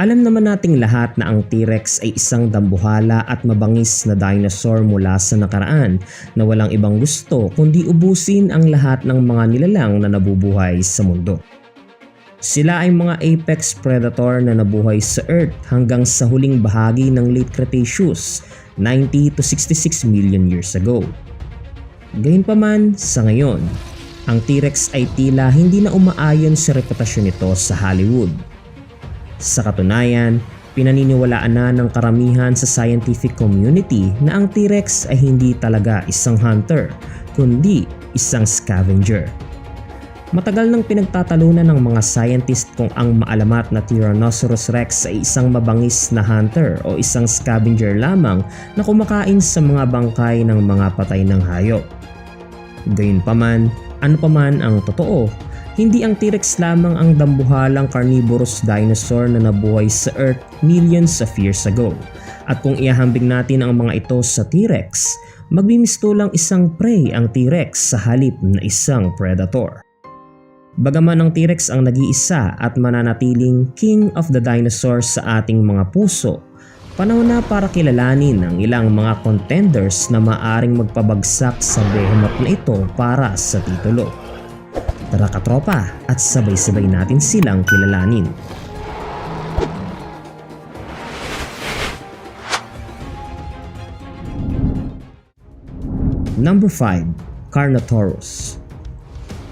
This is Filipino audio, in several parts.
Alam naman nating lahat na ang T-Rex ay isang dambuhala at mabangis na dinosaur mula sa nakaraan na walang ibang gusto kundi ubusin ang lahat ng mga nilalang na nabubuhay sa mundo. Sila ay mga apex predator na nabuhay sa Earth hanggang sa huling bahagi ng late Cretaceous 90 to 66 million years ago. Gayunpaman, sa ngayon, ang T-Rex ay tila hindi na umaayon sa reputasyon nito sa Hollywood. Sa katunayan, pinaniniwalaan na ng karamihan sa scientific community na ang T-Rex ay hindi talaga isang hunter, kundi isang scavenger. Matagal nang pinagtatalunan ng mga scientist kung ang maalamat na Tyrannosaurus Rex ay isang mabangis na hunter o isang scavenger lamang na kumakain sa mga bangkay ng mga patay ng hayop. Gayunpaman, ano paman ang totoo, hindi ang T-Rex lamang ang dambuhalang carnivorous dinosaur na nabuhay sa Earth millions of years ago. At kung iahambing natin ang mga ito sa T-Rex, magbimisto lang isang prey ang T-Rex sa halip na isang predator. Bagaman ang T-Rex ang nag-iisa at mananatiling king of the dinosaurs sa ating mga puso, panahon na para kilalanin ang ilang mga contenders na maaring magpabagsak sa behemoth na ito para sa titulo. Tara katropa at sabay-sabay natin silang kilalanin. Number 5. Carnotaurus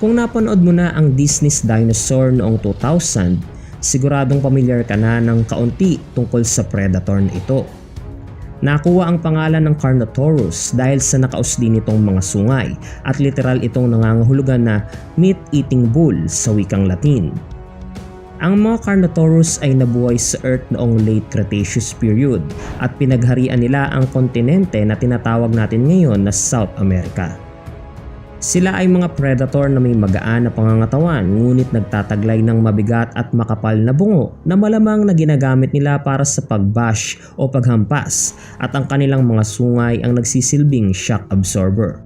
Kung napanood mo na ang Disney's Dinosaur noong 2000, siguradong pamilyar ka na ng kaunti tungkol sa predator na ito. Nakuha ang pangalan ng Carnotaurus dahil sa nakausli nitong mga sungay at literal itong nangangahulugan na meat-eating bull sa wikang Latin. Ang mga Carnotaurus ay nabuhay sa Earth noong late Cretaceous period at pinagharian nila ang kontinente na tinatawag natin ngayon na South America. Sila ay mga predator na may magaan na pangangatawan ngunit nagtataglay ng mabigat at makapal na bungo na malamang na ginagamit nila para sa pagbash o paghampas at ang kanilang mga sungay ang nagsisilbing shock absorber.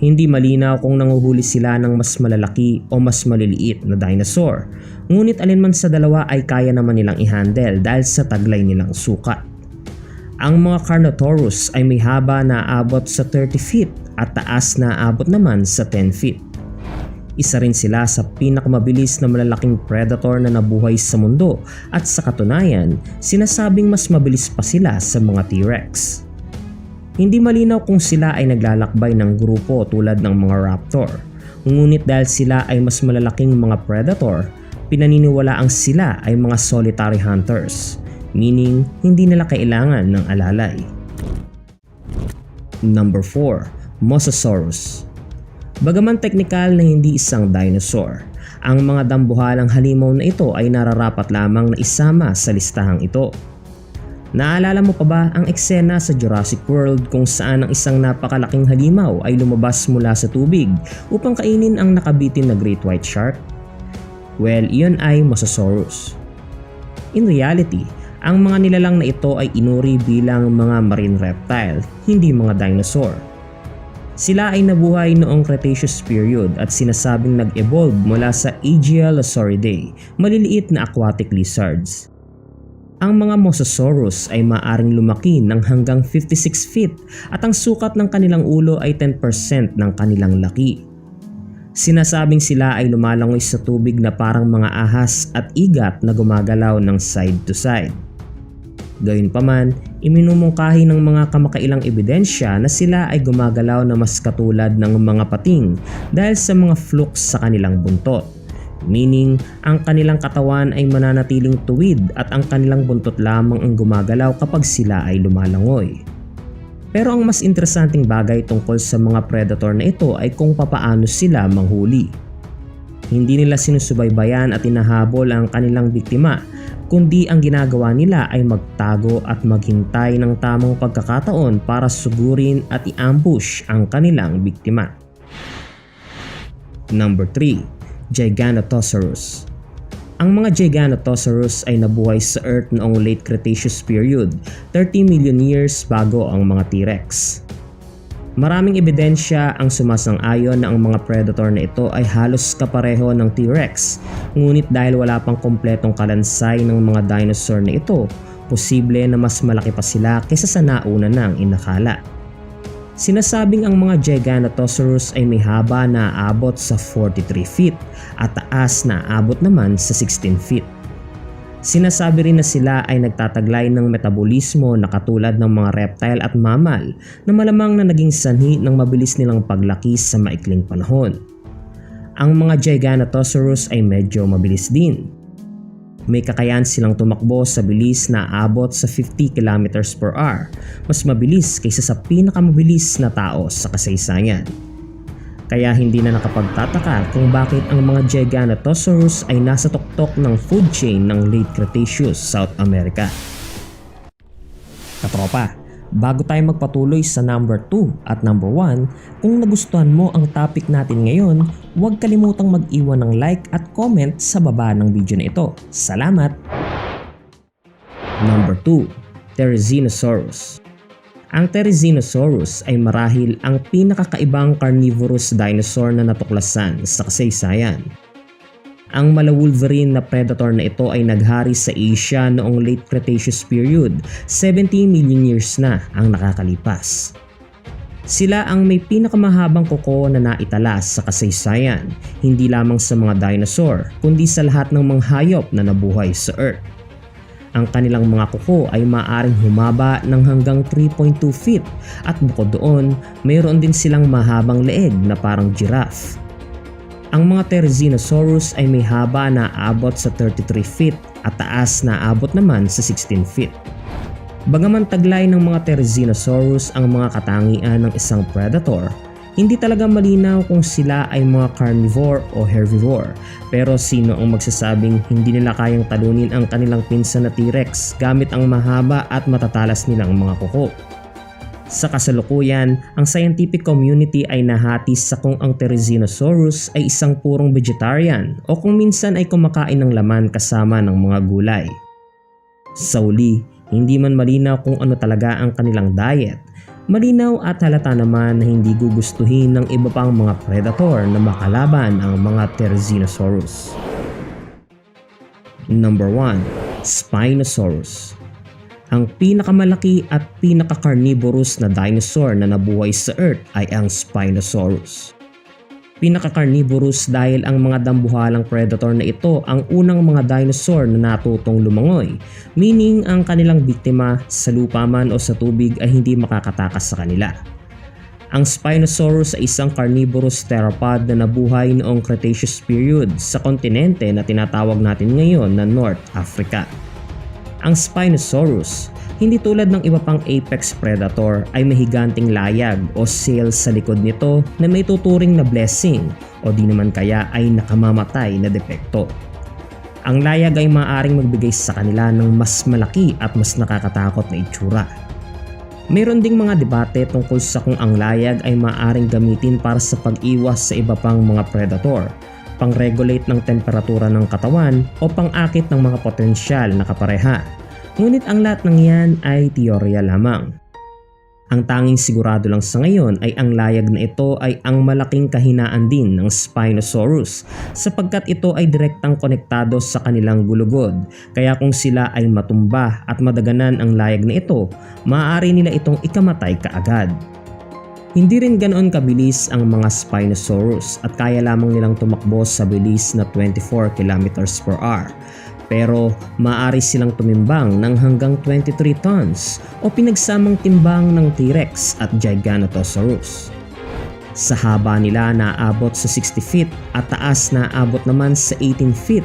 Hindi malinaw kung nanguhuli sila ng mas malalaki o mas maliliit na dinosaur, ngunit alinman sa dalawa ay kaya naman nilang i-handle dahil sa taglay nilang sukat. Ang mga Carnotaurus ay may haba na abot sa 30 feet at taas na abot naman sa 10 feet. Isa rin sila sa pinakamabilis na malalaking predator na nabuhay sa mundo at sa katunayan, sinasabing mas mabilis pa sila sa mga T-Rex. Hindi malinaw kung sila ay naglalakbay ng grupo tulad ng mga raptor. Ngunit dahil sila ay mas malalaking mga predator, pinaniniwalaang sila ay mga solitary hunters meaning hindi nila kailangan ng alalay. Number 4. Mosasaurus Bagaman teknikal na hindi isang dinosaur, ang mga dambuhalang halimaw na ito ay nararapat lamang na isama sa listahang ito. Naalala mo pa ba ang eksena sa Jurassic World kung saan ang isang napakalaking halimaw ay lumabas mula sa tubig upang kainin ang nakabitin na great white shark? Well, iyon ay Mosasaurus. In reality, ang mga nilalang na ito ay inuri bilang mga marine reptile, hindi mga dinosaur. Sila ay nabuhay noong Cretaceous period at sinasabing nag-evolve mula sa Aegialosauridae, maliliit na aquatic lizards. Ang mga Mosasaurus ay maaring lumaki ng hanggang 56 feet at ang sukat ng kanilang ulo ay 10% ng kanilang laki. Sinasabing sila ay lumalangoy sa tubig na parang mga ahas at igat na gumagalaw ng side to side. Gayunpaman, iminumungkahi ng mga kamakailang ebidensya na sila ay gumagalaw na mas katulad ng mga pating dahil sa mga flukes sa kanilang buntot. Meaning, ang kanilang katawan ay mananatiling tuwid at ang kanilang buntot lamang ang gumagalaw kapag sila ay lumalangoy. Pero ang mas interesanting bagay tungkol sa mga predator na ito ay kung papaano sila manghuli. Hindi nila sinusubaybayan at inahabol ang kanilang biktima kundi ang ginagawa nila ay magtago at maghintay ng tamang pagkakataon para sugurin at i-ambush ang kanilang biktima. Number 3. Giganotosaurus Ang mga Giganotosaurus ay nabuhay sa Earth noong late Cretaceous period, 30 million years bago ang mga T-Rex. Maraming ebidensya ang sumasang-ayon na ang mga predator na ito ay halos kapareho ng T-Rex. Ngunit dahil wala pang kompletong kalansay ng mga dinosaur na ito, posible na mas malaki pa sila kaysa sa nauna nang inakala. Sinasabing ang mga Giganotosaurus ay may haba na aabot sa 43 feet at taas na aabot naman sa 16 feet. Sinasabi rin na sila ay nagtataglay ng metabolismo na katulad ng mga reptile at mammal na malamang na naging sanhi ng mabilis nilang paglaki sa maikling panahon. Ang mga Giganotosaurus ay medyo mabilis din. May kakayahan silang tumakbo sa bilis na abot sa 50 km per hour, mas mabilis kaysa sa pinakamabilis na tao sa kasaysayan. Kaya hindi na nakapagtataka kung bakit ang mga Giganotosaurus ay nasa tuktok ng food chain ng late Cretaceous South America. Katropa, bago tayo magpatuloy sa number 2 at number 1, kung nagustuhan mo ang topic natin ngayon, huwag kalimutang mag-iwan ng like at comment sa baba ng video na ito. Salamat! Number 2, Therizinosaurus ang Therizinosaurus ay marahil ang pinakakaibang carnivorous dinosaur na natuklasan sa kasaysayan. Ang malawulverine na predator na ito ay naghari sa Asia noong late Cretaceous period, 70 million years na ang nakakalipas. Sila ang may pinakamahabang kuko na naitalas sa kasaysayan, hindi lamang sa mga dinosaur, kundi sa lahat ng mga hayop na nabuhay sa Earth. Ang kanilang mga kuko ay maaaring humaba ng hanggang 3.2 feet at bukod doon, mayroon din silang mahabang leeg na parang giraffe. Ang mga Therizinosaurus ay may haba na abot sa 33 feet at taas na abot naman sa 16 feet. Bagaman taglay ng mga Therizinosaurus ang mga katangian ng isang predator, hindi talaga malinaw kung sila ay mga carnivore o herbivore pero sino ang magsasabing hindi nila kayang talunin ang kanilang pinsan na T-Rex gamit ang mahaba at matatalas nilang mga kuko. Sa kasalukuyan, ang scientific community ay nahati sa kung ang Therizinosaurus ay isang purong vegetarian o kung minsan ay kumakain ng laman kasama ng mga gulay. Sa uli, hindi man malinaw kung ano talaga ang kanilang diet Malinaw at halata naman na hindi gugustuhin ng iba pang mga predator na makalaban ang mga Therizinosaurus. Number 1. Spinosaurus Ang pinakamalaki at pinaka-carnivorous na dinosaur na nabuhay sa Earth ay ang Spinosaurus pinaka-carnivorous dahil ang mga dambuhalang predator na ito ang unang mga dinosaur na natutong lumangoy, meaning ang kanilang biktima sa lupa man o sa tubig ay hindi makakatakas sa kanila. Ang Spinosaurus ay isang carnivorous theropod na nabuhay noong Cretaceous period sa kontinente na tinatawag natin ngayon na North Africa. Ang Spinosaurus hindi tulad ng iba pang apex predator ay may higanting layag o sail sa likod nito na may tuturing na blessing o di naman kaya ay nakamamatay na depekto. Ang layag ay maaaring magbigay sa kanila ng mas malaki at mas nakakatakot na itsura. Mayroon ding mga debate tungkol sa kung ang layag ay maaaring gamitin para sa pag-iwas sa iba pang mga predator, pang-regulate ng temperatura ng katawan o pang-akit ng mga potensyal na kapareha Ngunit ang lahat ng yan ay teorya lamang. Ang tanging sigurado lang sa ngayon ay ang layag na ito ay ang malaking kahinaan din ng Spinosaurus sapagkat ito ay direktang konektado sa kanilang gulugod kaya kung sila ay matumba at madaganan ang layag na ito, maaari nila itong ikamatay kaagad. Hindi rin ganoon kabilis ang mga Spinosaurus at kaya lamang nilang tumakbo sa bilis na 24 km per hour pero maaari silang tumimbang ng hanggang 23 tons o pinagsamang timbang ng T-Rex at Giganotosaurus. Sa haba nila naabot sa 60 feet at taas na abot naman sa 18 feet,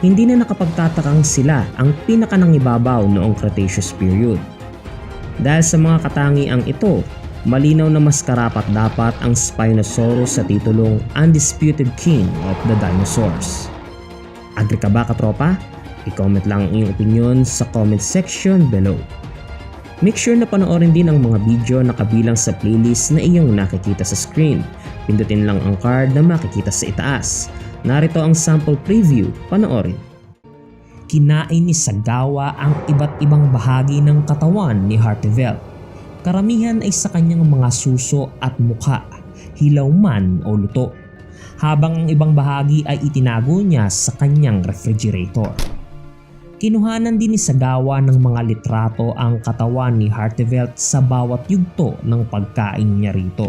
hindi na nakapagtatakang sila ang pinakanangibabaw noong Cretaceous period. Dahil sa mga katangiang ito, malinaw na mas karapat dapat ang Spinosaurus sa titulong Undisputed King of the Dinosaurs. Agree ka ba katropa? I-comment lang ang iyong opinion sa comment section below. Make sure na panoorin din ang mga video na kabilang sa playlist na iyong nakikita sa screen. Pindutin lang ang card na makikita sa itaas. Narito ang sample preview, panoorin. Kinain ni Sagawa ang iba't ibang bahagi ng katawan ni Hartevel. Karamihan ay sa kanyang mga suso at mukha, hilaw man o luto. Habang ang ibang bahagi ay itinago niya sa kanyang refrigerator. Kinuhanan din ni Sagawa ng mga litrato ang katawan ni Hartevelt sa bawat yugto ng pagkain niya rito.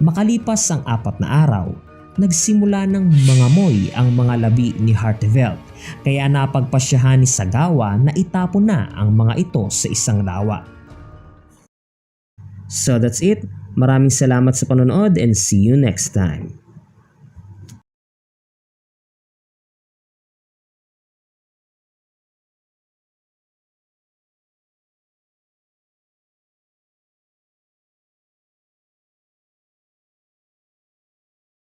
Makalipas ang apat na araw, nagsimula ng mga moy ang mga labi ni Hartevelt kaya napagpasyahan ni Sagawa na itapon na ang mga ito sa isang lawa. So that's it. Maraming salamat sa panonood and see you next time.